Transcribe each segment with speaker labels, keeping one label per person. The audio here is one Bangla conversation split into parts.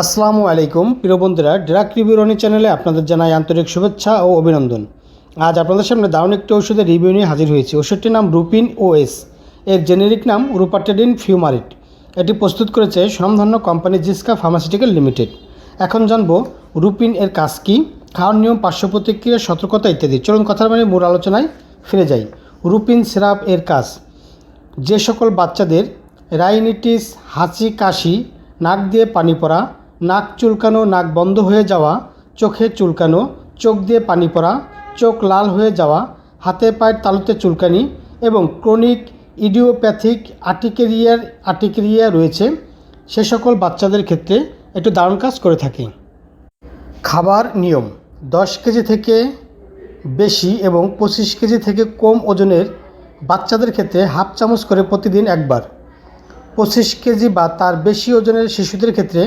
Speaker 1: আসসালামু আলাইকুম, প্রিয় বন্ধুরা, ড্রাগ রিভিউ রনি চ্যানেলে আপনাদের জানাই আন্তরিক শুভেচ্ছা ও অভিনন্দন। আজ আপনাদের সামনে দারুণ একটি ওষুধের রিভিউ নিয়ে হাজির হয়েছি। ওষুধটির নাম রুপিন ওএস। এর জেনেরিক নাম রুপাটেডিন ফিউমারিট। এটি প্রস্তুত করেছে স্বনামধন্য কোম্পানি জিসকা ফার্মাসিউটিক্যাল লিমিটেড। এখন জানব রুপিন এর কাজ কী, খাওয়ার নিয়ম পার্শ্ব প্রতিক্রিয়া সতর্কতা ইত্যাদি। চলুন কথার মানে মূল আলোচনায় ফিরে যাই। রুপিন সিরাপ এর কাজ। যে সকল বাচ্চাদের রাইনিটিস, হাঁচি, কাশি, নাক দিয়ে পানি পড়া, নাক চুলকানো, নাক বন্ধ হয়ে যাওয়া, চোখে চুলকানো, চোখ দিয়ে পানি পড়া, চোখ লাল হয়ে যাওয়া, হাতে পায়ের তালুতে চুলকানি এবং ক্রনিক ইডিওপ্যাথিক আর্টিকেরিয়ার, আর্টিকেরিয়া রয়েছে। সে সকল বাচ্চাদের ক্ষেত্রে একটু দারুণ কাজ করে থাকে। খাবার নিয়ম, দশ কেজি থেকে বেশি এবং পঁচিশ কেজি থেকে কম ওজনের বাচ্চাদের ক্ষেত্রে হাফ চামচ করে প্রতিদিন একবার। পঁচিশ কেজি বা তার বেশি ওজনের শিশুদের ক্ষেত্রে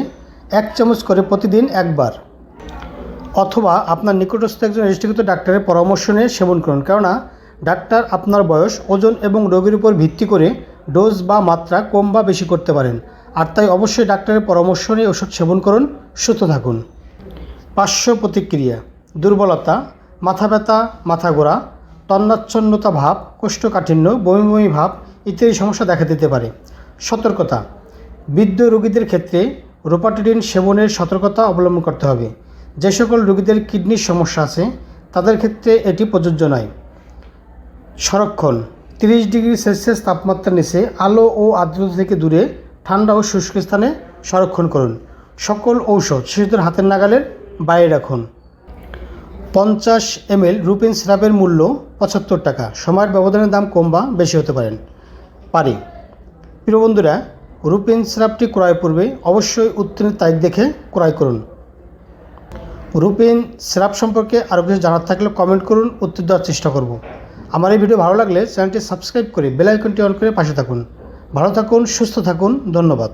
Speaker 1: এক চামচ করে প্রতিদিন একবার। অথবা আপনার নিকটস্থ একজন রেজিস্ট্রিকৃত ডাক্তারের পরামর্শ নিয়ে সেবন করুন। কেননা ডাক্তার আপনার বয়স, ওজন এবং রোগের উপর ভিত্তি করে ডোজ বা মাত্রা কম বা বেশি করতে পারেন। আর তাই অবশ্যই ডাক্তারের পরামর্শ নিয়ে ওষুধ সেবন করুন, সুস্থ থাকুন। পার্শ্ব প্রতিক্রিয়া, দুর্বলতা, মাথা ব্যথা, মাথা ঘোরা, তন্নাচ্ছন্নতা ভাব, কোষ্ঠকাঠিন্য, বমি বমি ভাব ইত্যাদি সমস্যা দেখা দিতে পারে। সতর্কতা। বৃদ্ধ রোগীদের ক্ষেত্রে রোপাটিডিন সেবনের সতর্কতা অবলম্বন করতে হবে। যে সকল রোগীদের কিডনির সমস্যা আছে, তাদের ক্ষেত্রে এটি প্রযোজ্য নয়। সংরক্ষণ। তিরিশ ডিগ্রি সেলসিয়াস তাপমাত্রার নিচে আলো ও আর্দ্রতা থেকে দূরে ঠান্ডা ও শুষ্ক স্থানে সংরক্ষণ করুন। সকল ঔষধ শিশুদের হাতের নাগালের বাইরে রাখুন। পঞ্চাশ এমএল রুপিন সিরাপের মূল্য পঁচাত্তর টাকা। সময়ের ব্যবধানের দাম কম বা বেশি হতে পারেন। পারে। প্রিয় বন্ধুরা, রুপেন সিরাপটি ক্রয় পূর্বে অবশ্যই উত্তীর্ণের তারিখ দেখে ক্রয় করুন। রুপেন সিরাপ সম্পর্কে আরও কিছু জানার থাকলে কমেন্ট করুন, উত্তর দেওয়ার চেষ্টা করব। আমার এই ভিডিও ভালো লাগলে চ্যানেলটি সাবস্ক্রাইব করে বেল আইকনটি অন করে পাশে থাকুন। ভালো থাকুন, সুস্থ থাকুন, ধন্যবাদ।